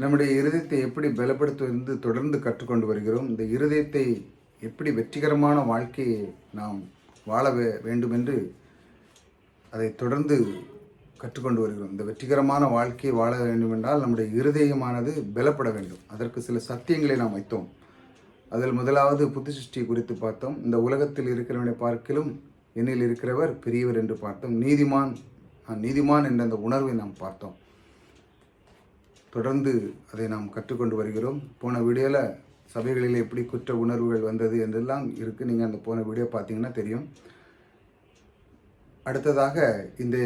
நம்முடைய இருதயத்தை எப்படி பலப்படுத்துவது தொடர்ந்து கற்றுக்கொண்டு வருகிறோம். இந்த இருதயத்தை எப்படி வெற்றிகரமான வாழ்க்கையை நாம் வாழ வேண்டும் என்று அதை தொடர்ந்து கற்றுக்கொண்டு வருகிறோம். இந்த வெற்றிகரமான வாழ்க்கையை வாழ வேண்டும் என்றால் நம்முடைய இருதயமானது பலப்பட வேண்டும். அதற்கு சில சத்தியங்களை நாம் வைத்தோம். அதில் முதலாவது புத்தி சிருஷ்டி குறித்து பார்த்தோம். இந்த உலகத்தில் இருக்கிறவனை பார்க்கிலும் என்னில் இருக்கிறவர் பெரியவர் என்று பார்த்தோம். நீதிமான் நான் நீதிமான் என்ற அந்த உணர்வை நாம் பார்த்தோம். தொடர்ந்து அதை நாம் கற்றுக்கொண்டு வருகிறோம். போன வீடியோவில் சபைகளில் எப்படி குற்ற உணர்வுகள் வந்தது என்றெல்லாம் இருக்குது நீங்கள் அந்த போன வீடியோ பார்த்தீங்கன்னா தெரியும். அடுத்ததாக இந்த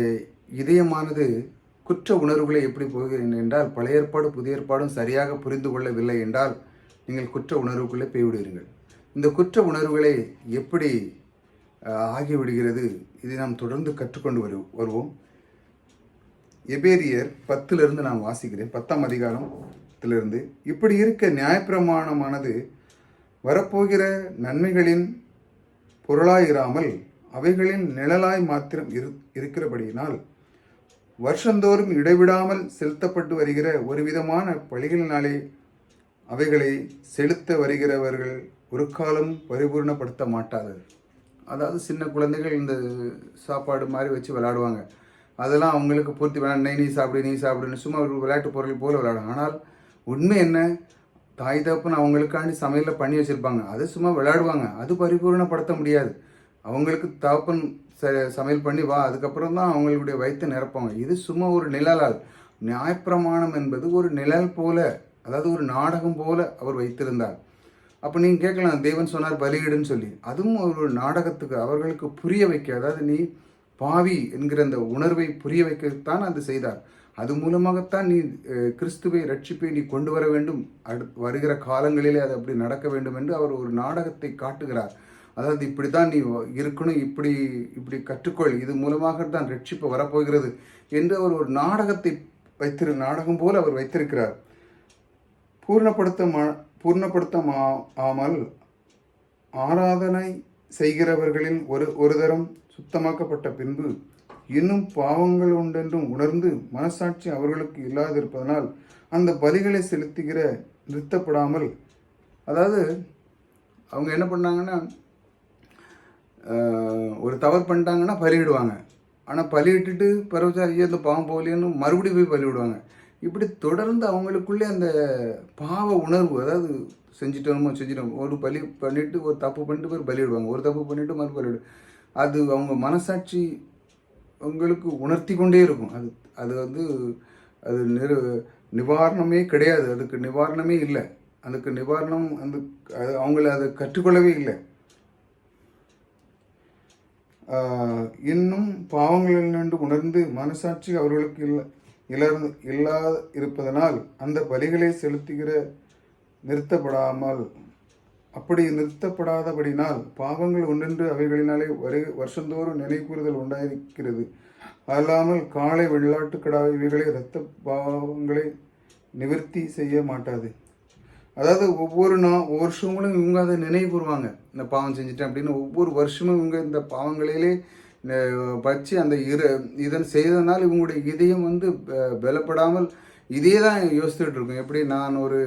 இதயமானது குற்ற உணர்வுகளை எப்படி போகிறேன் என்றால் பழைய ஏற்பாடு புதிய ஏற்பாடும் சரியாக புரிந்து கொள்ளவில்லை என்றால் நீங்கள் குற்ற உணர்வுக்குள்ளே போய்விடுவீர்கள். இந்த குற்ற உணர்வுகளை எப்படி ஆகிவிடுகிறது இதை நாம் தொடர்ந்து கற்றுக்கொண்டு வரு வருவோம். எபேரியர் பத்திலிருந்து நான் வாசிக்கிறேன். பத்தாம் அதிகாரத்திலிருந்து. இப்படி இருக்க நியாயப்பிரமாணமானது வரப்போகிற நன்மைகளின் பொருளாயிராமல் அவைகளின் நிழலாய் மாத்திரம் இரு இருக்கிறபடியினால் வருஷந்தோறும் இடைவிடாமல் செலுத்தப்பட்டு வருகிற ஒரு விதமான பழிகளினாலே அவைகளை செலுத்த வருகிறவர்கள் ஒரு காலம் பரிபூர்ணப்படுத்த மாட்டார்கள். அதாவது சின்ன குழந்தைகள் இந்த சாப்பாடு மாதிரி வச்சு விளையாடுவாங்க. அதெல்லாம் அவங்களுக்கு பூர்த்தி வேணாம். நெய் நீ சாப்பிடு நீ சாப்பிடுன்னு சும்மா ஒரு விளையாட்டு பொருள் போல் விளையாடும். ஆனால் உண்மை என்ன? தாய் தகப்பன் அவங்களுக்காண்டி சமையலில் பண்ணி வச்சுருப்பாங்க. அது சும்மா விளையாடுவாங்க. அது பரிபூர்ணப்படுத்த முடியாது. அவங்களுக்கு தகப்பன் ச சமையல் பண்ணி வா. அதுக்கப்புறம் தான் அவங்களுடைய வயிற்று நிரப்பாங்க இது சும்மா ஒரு நிழலால். நியாயப்பிரமாணம் என்பது ஒரு நிழல் போல அதாவது ஒரு நாடகம் போல அவர் வைத்திருந்தார். அப்போ நீங்கள் கேட்கலாம் தேவன் சொன்னார் பலியிடுன்னு சொல்லி. அதுவும் ஒரு நாடகத்துக்கு அவர்களுக்கு புரிய வைக்க. அதாவது நீ பாவி என்கிற அந்த உணர்வை புரிய வைக்கத்தான் அது செய்தார். அது மூலமாகத்தான் நீ கிறிஸ்துவை ரட்சிப்பை நீ கொண்டு வர வேண்டும். அடு வருகிற காலங்களிலே அது அப்படி நடக்க வேண்டும் என்று அவர் ஒரு நாடகத்தை காட்டுகிறார். அதாவது இப்படி தான் நீ இருக்கணும் இப்படி இப்படி கற்றுக்கொள். இது மூலமாக தான் ரட்சிப்பு வரப்போகிறது என்று அவர் ஒரு நாடகத்தை வைத்திரு நாடகம் போல் அவர் வைத்திருக்கிறார். பூர்ணப்படுத்த பூர்ணப்படுத்த ஆமல் ஆராதனை செய்கிறவர்களில் ஒரு ஒரு தரம் சுத்தமாக்கப்பட்ட பின்பு இன்னும் பாவங்கள் உண்டென்றும் உணர்ந்து மனசாட்சி அவர்களுக்கு இல்லாதிருப்பதனால் அந்த பலிகளை செலுத்துகிற நிறுத்தப்படாமல் அதாவது அவங்க என்ன பண்ணாங்கன்னா ஒரு தவறு பண்ணிட்டாங்கன்னா பலியிடுவாங்க. ஆனால் பலியிட்டுட்டு பரவச்சா ஐயோ இந்த பாவம் போகலையேன்னு மறுபடியும் போய் பலிவிடுவாங்க இப்படி தொடர்ந்து அவங்களுக்குள்ளே அந்த பாவ உணர்வு அதாவது செஞ்சுட்டோமோ செஞ்சிட்டோம் ஒரு பலி பண்ணிவிட்டு ஒரு தப்பு பண்ணிட்டு போய் பலியிடுவாங்க ஒரு தப்பு பண்ணிவிட்டு மறு பலியிடு அது அவங்க மனசாட்சி உங்களுக்கு உணர்த்தி கொண்டே இருக்கும். அது அது வந்து அது நிறு நிவாரணமே கிடையாது. அதுக்கு நிவாரணமே இல்லை. அதுக்கு நிவாரணம் அந்த அது அவங்கள அதை கற்றுக்கொள்ளவே இல்லை. இன்னும் பாவங்கள் நின்று உணர்ந்து மனசாட்சி அவர்களுக்கு இல்லை இலர்ந்து இல்லா இருப்பதனால் அந்த பலிகளை செலுத்துகிற நிறுத்தப்படாமல் அப்படி நிறுத்தப்படாதபடினால் பாவங்கள் ஒன்றென்று அவைகளினாலே வரு வருஷந்தோறும் நினைக்கூறுதல் உண்டாயிருக்கிறது. அல்லாமல் காளை வெள்ளாட்டுக்கடா இவைகளை இரத்த பாவங்களை நிவர்த்தி செய்ய மாட்டாது. அதாவது ஒவ்வொரு நா ஒவ்வொரு வருஷங்களும் இவங்க அதை நினைவு கூறுவாங்க இந்த பாவம் செஞ்சுட்டேன் அப்படின்னு ஒவ்வொரு வருஷமும் இவங்க இந்த பாவங்களிலே வச்சு அந்த இரு இதன் செய்தனால் இவங்களுடைய இதயம் வந்து பலப்படாமல் இதே தான் யோசித்துட்டு இருக்கும் எப்படி நான் ஒரு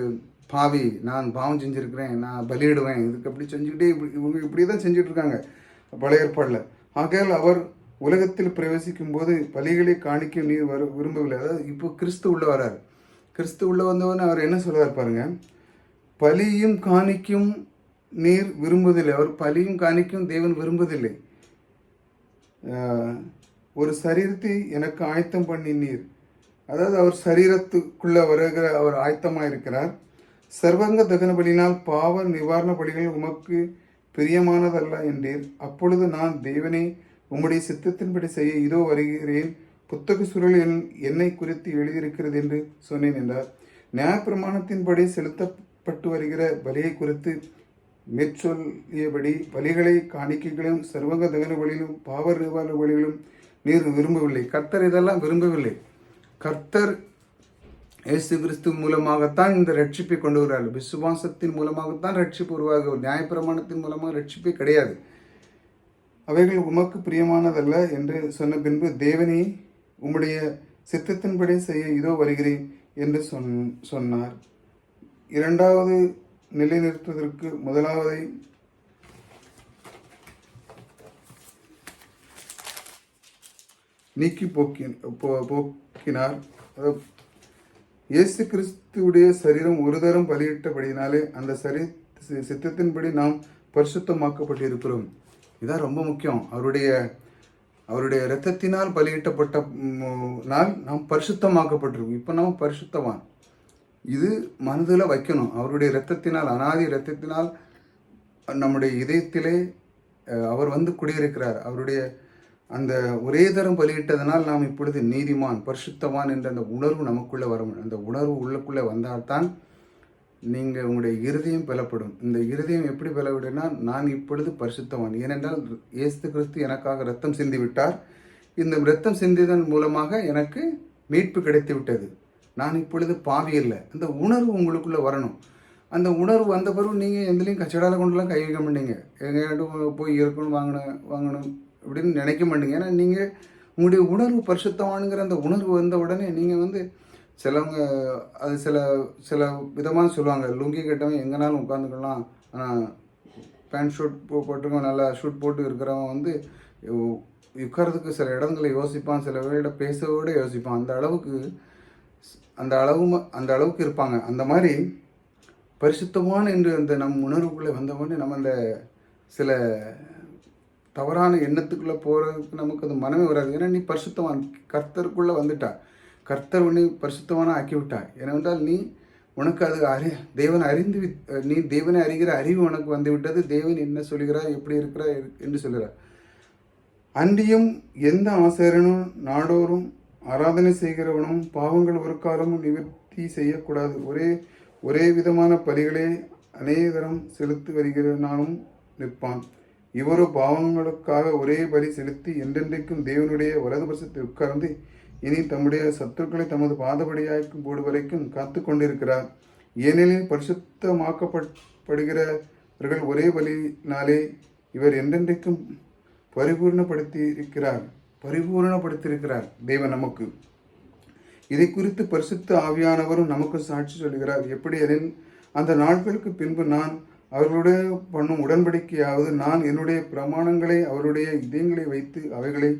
பாவி நான் பாவம் செஞ்சுருக்கிறேன் நான் பலியிடுவேன் இதுக்கு அப்படி செஞ்சுக்கிட்டே இப்படி இவங்க இப்படி தான் செஞ்சுட்டு இருக்காங்க பழைய ஏற்பாடில். ஆகையால் அவர் உலகத்தில் பிரவேசிக்கும் போது பலிகளை காணிக்க நீர் வர விரும்பவில்லை. அதாவது இப்போ கிறிஸ்து உள்ள வரார். கிறிஸ்து உள்ள வந்தவொடனே அவர் என்ன சொல்கிறார் பாருங்க பலியும் காணிக்கும் நீர் விரும்புவதில்லை. அவர் பலியும் காணிக்கும் தேவன் விரும்புவதில்லை. ஒரு சரீரத்தை எனக்கு ஆயத்தம் பண்ணினீர் அதாவது அவர் சரீரத்துக்குள்ளே வருகிற அவர் ஆயத்தமாக இருக்கிறார். சர்வங்க தகன பலினால் பாவ நிவாரண பலிகள் உமக்கு பிரியமானதல்ல என்றீர். அப்பொழுது நான் தேவனே உம்முடைய சித்தத்தின்படி செய்ய இதோ வருகிறேன். புத்தக சுருள் என் என்னை குறித்து எழுதியிருக்கிறது என்று சொன்னேன் என்றார். நியாயப்பிரமாணத்தின்படி செலுத்தப்பட்டு வருகிற பலியை குறித்து மேற்சொல்லியபடி பலிகளை காணிக்கைகளும் சர்வங்க தகன வழியிலும் பாவ நிவாரண பலிகளும் நீர் விரும்பவில்லை. கர்த்தர் இதெல்லாம் விரும்பவில்லை. கர்த்தர் இயேசு கிறிஸ்து மூலமாகத்தான் இந்த ரட்சிப்பை கொண்டு வருகிறார் விசுவாசத்தின் மூலமாகத்தான் ரட்சிப்பு உருவாக நியாயப்பிரமாணத்தின் மூலமாக ரட்சிப்பே கிடையாது. அவைகள் உமக்கு பிரியமானதல்ல என்று சொன்ன பின்பு தேவனே உம்முடைய சித்தத்தின்படி செய்ய இதோ வருகிறேன் என்று சொன் சொன்னார். இரண்டாவது நிலைநிறுத்துவதற்கு முதலாவதை நீக்கி போக்கி போ- போக்கினார். இயேசு கிறிஸ்துவுடைய சரீரம் ஒரு தரம் பலியிட்டபடியினாலே அந்த சரி சித்தத்தின்படி நாம் பரிசுத்தமாக்கப்பட்டிருக்கிறோம். இதான் ரொம்ப முக்கியம். அவருடைய அவருடைய இரத்தத்தினால் பலியிட்டப்பட்ட நாள் நாம் பரிசுத்தமாக்கப்பட்டிருக்கோம் இப்போ நாம் பரிசுத்தவான். இது மனதில் வைக்கணும். அவருடைய இரத்தத்தினால் அனாதி இரத்தத்தினால் நம்முடைய இதயத்திலே அவர் வந்து குடியிருக்கிறார். அவருடைய அந்த ஒரே தரம் பலியிட்டதனால் நாம் இப்பொழுது நீதிமான் பரிசுத்தவான் என்ற அந்த உணர்வு நமக்குள்ளே வரும் அந்த உணர்வு உள்ளுக்குள்ளே வந்தால்தான் நீங்கள் உங்களுடைய இருதயம் பலப்படும். இந்த இருதயம் எப்படி பலவிடுனா நான் இப்பொழுது பரிசுத்தவான். ஏனென்றால் இயேசு கிறிஸ்து எனக்காக ரத்தம் சிந்தி விட்டார். இந்த ரத்தம் சிந்தியதன் மூலமாக எனக்கு மீட்பு கிடைத்து விட்டது. நான் இப்பொழுது பாவி இல்லை அந்த உணர்வு உங்களுக்குள்ளே வரணும். அந்த உணர்வு வந்த பிறகு நீங்கள் எதுலேயும் கச்சடால கொண்டுலாம் கை வைக்க மாட்டீங்க. எங்கேயாட்டும் போய் இருக்கணும் வாங்கணும் வாங்கணும் அப்படின்னு நினைக்க மாட்டீங்க. ஏன்னா நீங்கள் உங்களுடைய உணர்வு பரிசுத்தமானுங்கிற அந்த உணர்வு வந்த உடனே நீங்கள் வந்து சிலவங்க அது சில சில விதமாக சொல்லுவாங்க. லுங்கி கட்டவன் எங்கேனாலும் உட்காந்துக்கலாம். ஆனால் பேண்ட் ஷூட் போ போட்டிருக்கவன் நல்லா ஷூட் போட்டு இருக்கிறவன் வந்து உ- சில இடங்களை யோசிப்பான். சில பேர்கிட்ட பேசவோட யோசிப்பான். அந்த அளவுக்கு அந்த அளவு ம- அந்த அளவுக்கு இருப்பாங்க. அந்த மாதிரி பரிசுத்தமான என்று அந்த நம் உணர்வுக்குள்ளே வந்தவொடனே நம்ம அந்த சில தவறான எண்ணத்துக்குள்ளே போகிறதுக்கு நமக்கு அது மனமே வராது. ஏன்னா நீ பரிசுத்தவான். கர்த்தருக்குள்ளே வந்துட்டா. கர்த்தர் உன்னை பரிசுத்தவான ஆக்கி விட்டா ஏனென்றால் நீ உனக்கு அது அறி தேவனை அறிந்து வி நீ தேவனை அறிகிற அறிவு உனக்கு வந்துவிட்டது தேவன் என்ன சொல்கிறார் எப்படி இருக்கிறார் என்று சொல்கிறார். அன்றியும் எந்த ஆசாரியனும் நாடோறும் ஆராதனை செய்கிறவனும் பாவங்கள் ஒரு காலமும் நிவர்த்தி செய்யக்கூடாது. ஒரே ஒரே விதமான பலிகளே அநேகரம் செலுத்தி வருகிறனாலும் நிற்பான். இவரோ பாவங்களுக்காக ஒரே பலி செலுத்தி என்றென்றைக்கும் தேவனுடைய வலதுபட்சத்தில் உட்கார்ந்து இனி தம்முடைய சத்துருக்களை தமது பாதபடியாக்கும் போடு வரைக்கும் காத்து கொண்டிருக்கிறார். ஏனெனில் பரிசுத்தமாக்கப்படுகிறவர்கள் ஒரே பலினாலே இவர் என்றென்றைக்கும் பரிபூர்ணப்படுத்தி இருக்கிறார் பரிபூர்ணப்படுத்தியிருக்கிறார் தேவன் நமக்கு. இதை குறித்து பரிசுத்த ஆவியானவரும் நமக்கு சாட்சி சொல்கிறார் எப்படி எனில் அந்த நாட்களுக்கு பின்பு நான் அவர்களுடைய பண்ணும் உடன்படிக்கையாவது நான் என்னுடைய பிரமாணங்களை அவருடைய இதயங்களை வைத்து அவைகளை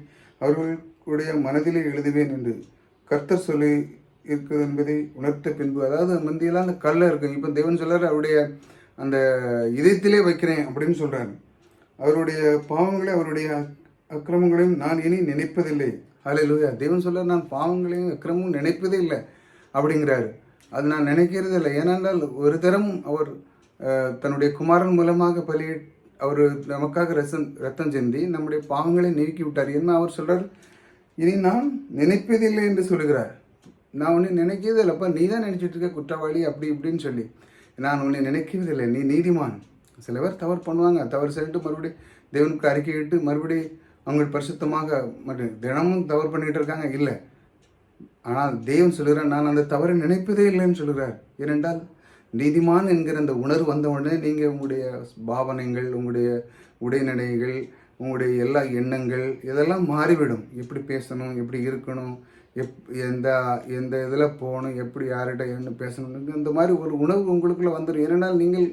அவர்களுடைய மனதிலே எழுதுவேன் என்று கர்த்தர் சொல்லி இருக்குது என்பதை உணர்த்த பின்பு அதாவது முந்தியெல்லாம் அந்த கல்ல இருக்கும் இப்போ தேவன் சொல்றாரு அவருடைய அந்த இதயத்திலே வைக்கிறேன் அப்படின்னு சொல்கிறாரு அவருடைய பாவங்களை அவருடைய அக்கிரமங்களையும் நான் இனி நினைப்பதில்லை. அலையிலூயா தேவன் சொல்ல நான் பாவங்களையும் அக்கிரமும் நினைப்பதே இல்லை அப்படிங்கிறாரு. அது நான் நினைக்கிறது இல்லை. ஏனென்றால் ஒரு தரம் அவர் தன்னுடைய குமாரன் மூலமாக பலி அவர் நமக்காக ரசம் ரத்தம் சிந்தி நம்முடைய பாவங்களை நீக்கி விட்டார் என்ன அவர் சொல்கிறார் இனி நான் நினைப்பதில்லை என்று சொல்லுகிறார். நான் உன்னை நினைக்கிறது இல்லைப்பா நீ தான் நினச்சிட்டு இருக்க குற்றவாளி அப்படி இப்படின்னு சொல்லி. நான் உன்னை நினைக்கிறதில்லை நீ நீதிமான். சில பேர் தவறு பண்ணுவாங்க. தவறு சொல்லிட்டு மறுபடியும் தேவனுக்கு அறிக்கையிட்டு மறுபடியும் அவங்க பரிசுத்தமாக மற்றும் தினமும் தவறு பண்ணிட்டு இருக்காங்க? இல்லை. ஆனால் தெய்வம் சொல்கிறார் நான் அந்த தவறை நினைப்பதே இல்லைன்னு சொல்கிறார் ஏனென்றால் நீதிமான் என்கிற அந்த உணர்வு வந்தவுடனே நீங்கள் உங்களுடைய பாவனைகள் உங்களுடைய உடைநடைகள் உங்களுடைய எல்லா எண்ணங்கள் இதெல்லாம் மாறிவிடும். எப்படி பேசணும் எப்படி இருக்கணும் எப் எந்த எந்த இதில் போகணும் எப்படி யார்கிட்ட என்ன பேசணும் இந்த மாதிரி ஒரு உணர்வு உங்களுக்குள்ளே வந்துடும். ஏனென்றால் நீங்கள்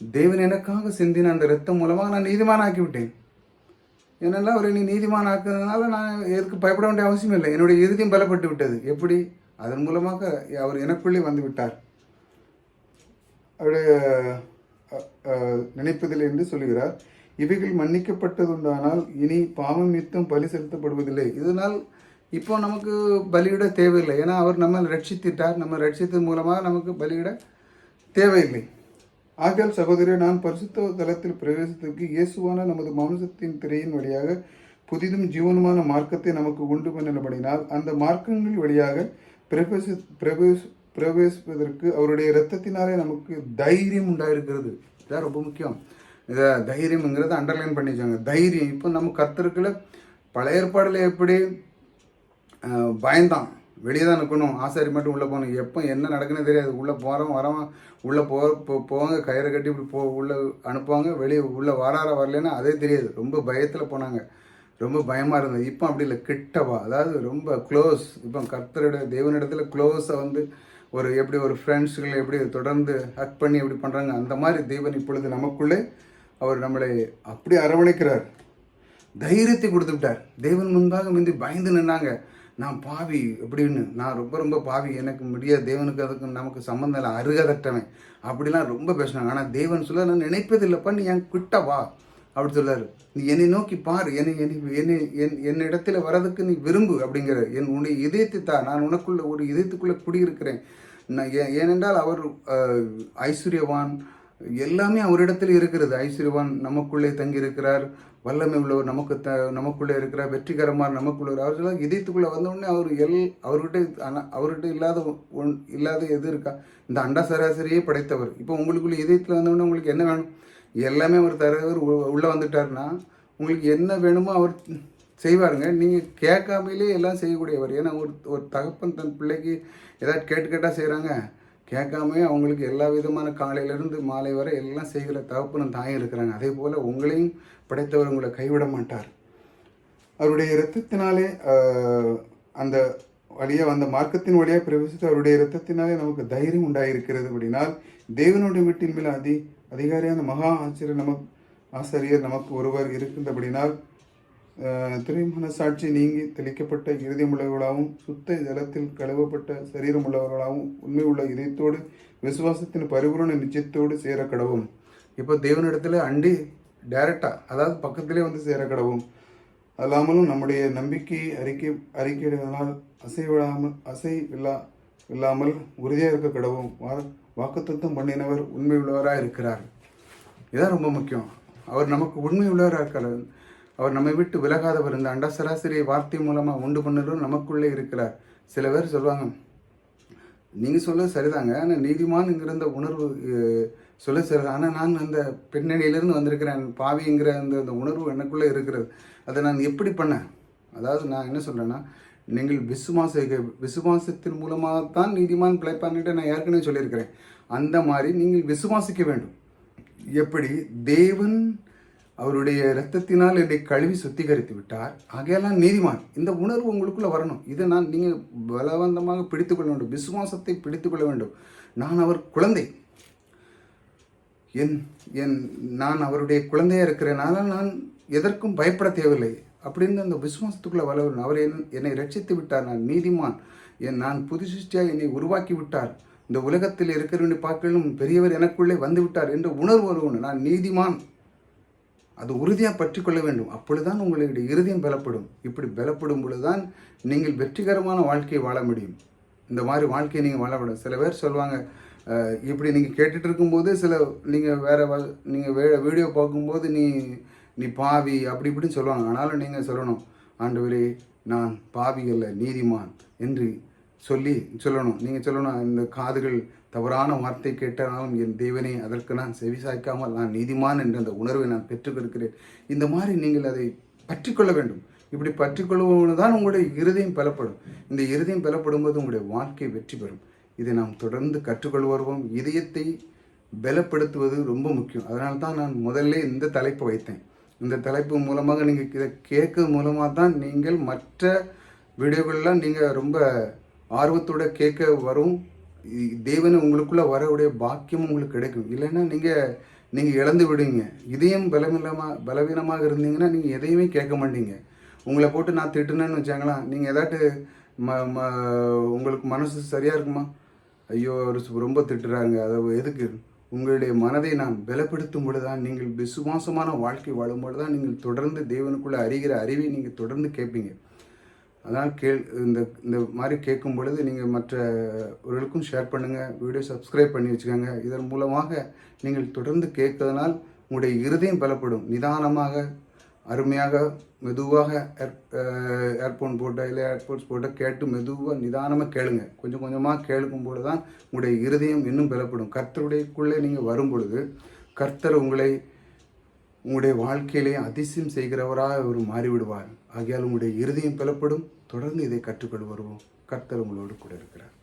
தேவன் எனக்காக சிந்தின அந்த ரத்தம் மூலமாக நான் நீதிமானாக்கி என்னென்னா அவர் அவரை நீதிமான நீதிமான் ஆக்குறதுனால நான் எதுக்கு பயப்பட வேண்டிய அவசியம் இல்லை. என்னுடைய இறுதியும் பலப்பட்டு விட்டது. எப்படி? அதன் மூலமாக அவர் எனக்குள்ளே வந்து விட்டார். அவருடைய நினைப்பதில்லை என்று சொல்லுகிறார். இவைகள் மன்னிக்கப்பட்டதுண்டானால் இனி பாவம் நித்தம் பலி செலுத்தப்படுவதில்லை. இதனால் இப்போ நமக்கு பலியிட தேவையில்லை. ஏன்னா அவர் நம்ம ரட்சித்திட்டார். நம்ம ரட்சித்தது மூலமாக நமக்கு பலியிட தேவையில்லை. ஆகியால் சகோதரர் நான் பரிசுத்த தலத்தில் பிரவேசத்திற்கு இயேசுவான நமது மாம்சத்தின் திரையின் வழியாக புதிதும் ஜீவனுமான மார்க்கத்தை நமக்கு உண்டு பண்ணினபடினால் அந்த மார்க்கங்கள் வழியாக பிரவேச பிரவேச பிரவேசிப்பதற்கு அவருடைய இரத்தத்தினாலே நமக்கு தைரியம் உண்டாயிருக்கிறது. இதான் ரொம்ப முக்கியம். இதை தைரியம்ங்கிறத அண்டர்லைன் பண்ணி வச்சாங்க தைரியம். இப்போ நம்ம கர்த்தருக்குள்ள பழைய ஏற்பாடில் எப்படி பயந்தான். வெளியே தான் நிற்கணும் ஆசாரி மட்டும் உள்ளே போகணும். எப்போ என்ன நடக்குன்னு தெரியாது. உள்ளே போகிறவன் வரவன் உள்ளே போ போ- போவாங்க. கயிறை கட்டி இப்படி போ உள்ளே அனுப்புவாங்க. வெளியே உள்ளே வராற வரலன்னா அதே தெரியாது. ரொம்ப பயத்தில் போனாங்க. ரொம்ப பயமாக இருந்தது. இப்போ அப்படி இல்லை. கிட்டவா. அதாவது ரொம்ப க்ளோஸ் இப்போ கர்த்தருடைய தேவனிடத்துல க்ளோஸை வந்து ஒரு எப்படி ஒரு ஃப்ரெண்ட்ஸுகளை எப்படி தொடர்ந்து ஹக் பண்ணி எப்படி பண்ணுறாங்க அந்த மாதிரி தேவன் இப்பொழுது நமக்குள்ளே அவர் நம்மளை அப்படி அரவணைக்கிறார். தைரியத்தை கொடுத்து விட்டார் தெய்வன் முன்பாக முந்தி பயந்து நின்னாங்க. நான் பாவி அப்படின்னு நான் ரொம்ப ரொம்ப பாவி. எனக்கு முடியாது. தேவனுக்கு அதுக்கு நமக்கு சம்மந்தம் இல்லை. அருகதட்டவன். அப்படிலாம் ரொம்ப பேசினாங்க. ஆனால் தேவன் சொல்ல நான் நினைப்பதில்லைப்பா நீ என் கிட்ட வா. அப்படி சொல்லாரு நீ என்னை நோக்கி பார். என்னை என்னை என்னை என் என் இடத்துல வரதுக்கு நீ விரும்பு. அப்படிங்கிற என் உன்னை இதயத்தை தா நான் உனக்குள்ள ஒரு இதயத்துக்குள்ளே குடியிருக்கிறேன். நான் ஏனென்றால் அவர் ஐஸ்வர்யவான் எல்லாமே அவரிடத்தில் இருக்கிறது. ஐஸ்வர்யவான் நமக்குள்ளே தங்கி இருக்கிறார் வல்லமை உள்ளவர் நமக்கு த நமக்குள்ளே இருக்கிறார். வெற்றிகரமாக நமக்குள்ளவர். அவர் இதயத்துக்குள்ளே வந்த அவர் எல் அவர்கிட்ட ஆனால் அவர்கிட்ட இல்லாத ஒன் இல்லாத எது இருக்கா? இந்த அண்டா சராசரியே படைத்தவர். இப்போ உங்களுக்குள்ளே இதயத்தில் வந்த உங்களுக்கு என்ன வேணும்? எல்லாமே அவர் தரவர் உ- வந்துட்டார்னா உங்களுக்கு என்ன வேணுமோ அவர் செய்வாருங்க. நீங்கள் கேட்காமலே எல்லாம் செய்யக்கூடியவர். ஏன்னா ஒரு ஒரு தகப்பன் தன் பிள்ளைக்கு ஏதாவது கேட்டு கேட்டால் செய்கிறாங்க கேட்காமே அவங்களுக்கு எல்லா விதமான காலையிலேருந்து மாலை வரை எல்லாம் செய்கிற தகப்பனும் தாயும் இருக்கிறாங்க. அதே போல் உங்களையும் படைத்தவர் உங்களை கைவிட மாட்டார். அவருடைய இரத்தத்தினாலே அந்த வழியாக அந்த மார்க்கத்தின் வழியாக பிரவேசித்து அவருடைய இரத்தத்தினாலே நமக்கு தைரியம் உண்டாயிருக்கிறது அப்படினால் தேவனுடைய வீட்டின் மேல் அதி அதிகாரியான மகா ஆச்சரியர் நமக்கு ஆசிரியர் நமக்கு ஒருவர் இருக்கின்றபடினால் திருமண சாட்சி நீங்கி தெளிக்கப்பட்ட இருதயம் உள்ளவர்களாகவும் சுத்த ஜலத்தில் கழுவப்பட்ட சரீரம் உள்ளவர்களாகவும் உண்மை உள்ள இதயத்தோடு விசுவாசத்தின் பரிபூரண நிச்சயத்தோடு சேர கடவும் இப்போ தேவனிடத்துல அண்டி டைரக்டாக அதாவது பக்கத்திலே வந்து சேர கடவும் அல்லாமலும் நம்முடைய நம்பிக்கை அறிக்கை அறிக்கையினால் அசைவிடாமல் அசை இல்லா இல்லாமல் உறுதியாக இருக்க கடவும் வா வாக்குத்தத்தம் பண்ணினவர் உண்மை உள்ளவராக இருக்கிறார். இதான் ரொம்ப முக்கியம். அவர் நமக்கு உண்மை உள்ளவராக இருக்கிறார் அவர் நம்மை விட்டு விலகாதவர் இந்த அண்ட சராசரியை வார்த்தை மூலமாக உண்டு பண்ணலும் நமக்குள்ளே இருக்கிறார். சில பேர் சொல்லுவாங்க நீங்கள் சொல்ல சரிதாங்க. ஆனால் நீதிமான்ங்கிற அந்த உணர்வு சொல்ல சரி ஆனால் நான் அந்த பின்னணியிலிருந்து வந்திருக்கிறேன். பாவிங்கிற அந்த அந்த உணர்வு எனக்குள்ளே இருக்கிறது. அதை நான் எப்படி பண்ணேன் அதாவது நான் என்ன சொல்கிறேன்னா நீங்கள் விசுவாச விசுவாசத்தின் மூலமாக தான் நீதிமான் பிழைப்பான்ட்டு நான் ஏற்கனவே சொல்லியிருக்கிறேன். அந்த மாதிரி நீங்கள் விசுவாசிக்க வேண்டும். எப்படி? தேவன் அவருடைய இரத்தத்தினால் என்னை கழுவி சுத்திகரித்து விட்டார். ஆகையெல்லாம் நீதிமான் இந்த உணர்வு உங்களுக்குள்ளே வரணும். இதை நான் நீங்கள் பலவந்தமாக பிடித்துக்கொள்ள வேண்டும். விசுவாசத்தை பிடித்துக்கொள்ள வேண்டும். நான் அவர் குழந்தை. என் என் நான் அவருடைய குழந்தையாக இருக்கிறனால நான் எதற்கும் பயப்பட தேவையில்லை. அப்படின்னு அந்த விசுவாசத்துக்குள்ளே வளரணும் அவர் என் என்னை ரட்சித்து விட்டார். நான் நீதிமான். என் நான் புது சிருஷ்டியாக என்னை உருவாக்கி விட்டார். இந்த உலகத்தில் இருக்கிறவனை பார்க்கலும் பெரியவர் எனக்குள்ளே வந்து விட்டார் என்ற உணர்வு வருவணும் நான் நீதிமான். அது உறுதியாக பற்றி கொள்ள வேண்டும். அப்பொழுதுதான் உங்களுடைய இறுதியம் பலப்படும். இப்படி பலப்படும் பொழுதுதான் நீங்கள் வெற்றிகரமான வாழ்க்கையை வாழ முடியும். இந்த மாதிரி வாழ்க்கையை நீங்கள் வாழ முடியும் சில பேர் சொல்லுவாங்க இப்படி நீங்கள் கேட்டுட்டு இருக்கும்போது சில நீங்கள் வேறு நீங்கள் வே வீடியோ பார்க்கும்போது நீ நீ பாவி அப்படி இப்படின்னு சொல்லுவாங்க. ஆனாலும் நீங்கள் சொல்லணும் ஆண்டவரே நான் பாவி அல்ல நீதிமான் என்று சொல்லி சொல்லணும். நீங்கள் சொல்லணும் இந்த காதுகள் தவறான வார்த்தை கேட்டாலும் என் தேவனே அதற்கு நான் செவிசாய்க்காமல் நான் நீதிமான் என்ற அந்த உணர்வை நான் பெற்றுக்கொடுக்கிறேன். இந்த மாதிரி நீங்கள் அதை பற்றிக்கொள்ள வேண்டும். இப்படி பற்றிக்கொள்வது தான் உங்களுடைய இருதயம் பலப்படும். இந்த இருதயம் பலப்படும் போது உங்களுடைய வாழ்க்கை வெற்றி பெறும். இதை நாம் தொடர்ந்து கற்றுக்கொள் வருவோம். இதயத்தை பலப்படுத்துவது ரொம்ப முக்கியம். அதனால தான் நான் முதல்ல இந்த தலைப்பை வைத்தேன். இந்த தலைப்பு மூலமாக நீங்கள் இதை கேட்க மூலமாக தான் நீங்கள் மற்ற வீடியோக்கள்லாம் நீங்கள் ரொம்ப ஆர்வத்தோட கேட்க வரும். தேவனை உங்களுக்குள்ள வரக்கூடிய பாக்கியம் உங்களுக்கு கிடைக்கும். இல்லைன்னா நீங்கள் நீங்கள் இழந்து விடுவீங்க. இதயம் பலமில்லமாக பலவீனமாக இருந்தீங்கன்னா நீங்கள் எதையுமே கேட்க மாட்டீங்க. உங்களை போட்டு நான் திட்டுனேன்னு வச்சாங்களா நீங்கள் ஏதாட்டு ம ம உங்களுக்கு மனசு சரியாக இருக்குமா? ஐயோ அவர் ரொம்ப திட்டுறாங்க. அதை எதுக்கு? உங்களுடைய மனதை நான் பலப்படுத்தும் பொழுதுதான் நீங்கள் விசுவாசமான வாழ்க்கை வாழும்பொழுது தான் நீங்கள் தொடர்ந்து தேவனுக்குள்ள அறிகிற அறிவை நீங்கள் தொடர்ந்து கேட்பீங்க. அதனால் கேள் இந்த இந்த மாதிரி கேட்கும் பொழுது நீங்கள் மற்றவர்களுக்கும் ஷேர் பண்ணுங்கள் வீடியோ சப்ஸ்கிரைப் பண்ணி வச்சுக்கோங்க. இதன் மூலமாக நீங்கள் தொடர்ந்து கேட்கறதுனால் உங்களுடைய இருதயம் பலப்படும். நிதானமாக அருமையாக மெதுவாக ஏர் ஏர்போன் போட்டால் இல்லை ஏர்போர்ட்ஸ் போட்டால் கேட்டு மெதுவாக நிதானமாக கேளுங்க. கொஞ்சம் கொஞ்சமாக கேளுக்கும்போது தான் உங்களுடைய இருதயம் இன்னும் பலப்படும். கர்த்தருடையக்குள்ளே நீங்கள் வரும் பொழுது கர்த்தர் உங்களை உங்களுடைய வாழ்க்கையிலே அதிசயம் செய்கிறவராக அவர் மாறிவிடுவார். ஆகியால் உங்களுடைய இறுதியும் பலப்படும் தொடர்ந்து இதை கற்றுக்கொண்டு வருவோம். கர்த்தர் உங்களோடு கூட இருக்கிறார்.